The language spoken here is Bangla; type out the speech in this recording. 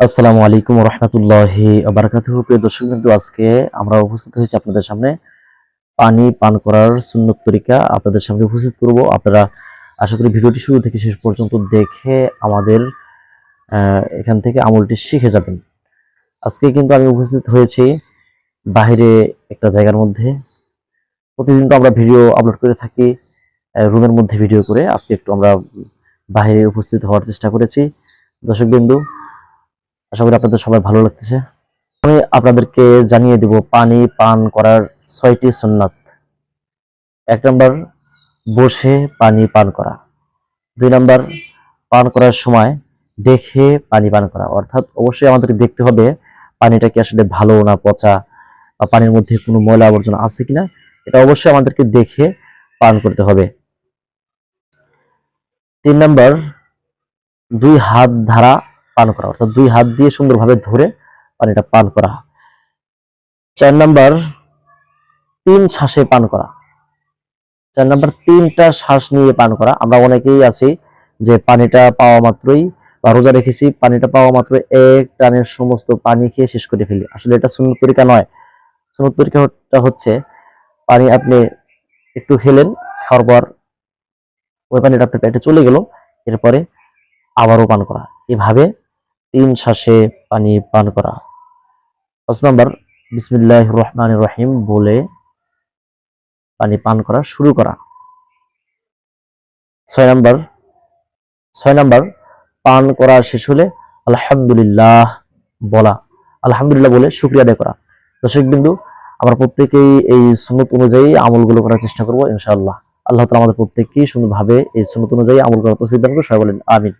আসসালামু আলাইকুম রহমতুল্লাহি প্রিয় দর্শক বিন্দু, আজকে আমরা উপস্থিত হয়েছি আপনাদের সামনে পানি পান করার সুন্নত তরিকা। আপনাদের সামনে উপস্থিত করব। আপনারা আশা করি ভিডিওটি শুরু থেকে শেষ পর্যন্ত দেখে আমাদের এখান থেকে আমলটি শিখে যাবেন। আজকে কিন্তু আমি উপস্থিত হয়েছি বাইরে একটা জায়গার মধ্যে। প্রতিদিন তো আমরা ভিডিও আপলোড করে থাকি রুমের মধ্যে ভিডিও করে। আজকে একটু আমরা বাইরে উপস্থিত হওয়ার চেষ্টা করেছি। দর্শক বিন্দু আশা করি আপনাদের সবাই ভালো লাগতেছে। আমি আপনাদেরকে জানিয়ে দেব, পানি পান করার ছয়টি সুন্নাত। এক নম্বর, বসে পানি পান করা। দুই নম্বর, পান করার সময় দেখে পানি পান করা। অর্থাৎ অবশ্যই আমাদেরকে দেখতে হবে পানিটা কি আসলে ভালো না পচা, বা পানির মধ্যে কোনো ময়লা আবর্জনা আছে কিনা, এটা অবশ্যই আমাদেরকে দেখে পান করতে হবে। তিন নম্বর, দুই হাত ধারা পান করা অর্থাৎ দুই হাত দিয়ে সুন্দরভাবে ধরে পানিটা পান করা চার নাম্বার, তিন শ্বাসে পান করা। চার নাম্বার, তিনটা শ্বাস নিয়ে পান করা। আমরা অনেকেই আছি যে পানিটা পাওয়া মাত্রই বা রোজা রেখেছি, পানিটা পাওয়া মাত্র এক টানের সমস্ত পানি খেয়ে শেষ করে ফেলি। আসলে এটা সুন্নত তরিকা নয়। সুন্নত তরিকাটা হচ্ছে পানি আপনি একটু খেলেন, খাওয়ার পর ওই পানিটা আপনার পেটে চলে গেল, এরপরে আবারও পান করা। এভাবে তিন শ্বাসে পানি পান করা। পাঁচ নম্বর বিসমিল্লাহ রহমান রহিম বলে পানি পান করা শুরু করা। ছয় নম্বর ছয় নম্বর, পান করা শেষ হলে আলহামদুলিল্লাহ বলা। আলহামদুলিল্লাহ বলে শুক্রিয়া আদায় করা। দর্শক বিন্দু, আমরা প্রত্যেকেই এই সুন্নত অনুযায়ী আমলগুলো করার চেষ্টা করব, ইনশাআল্লাহ। আল্লাহ তালা আমাদের প্রত্যেককেই সুন্দরভাবে এই সুন্নত অনুযায়ী আমল করার তৌফিক দান করে সবাই বলেন, আমিন।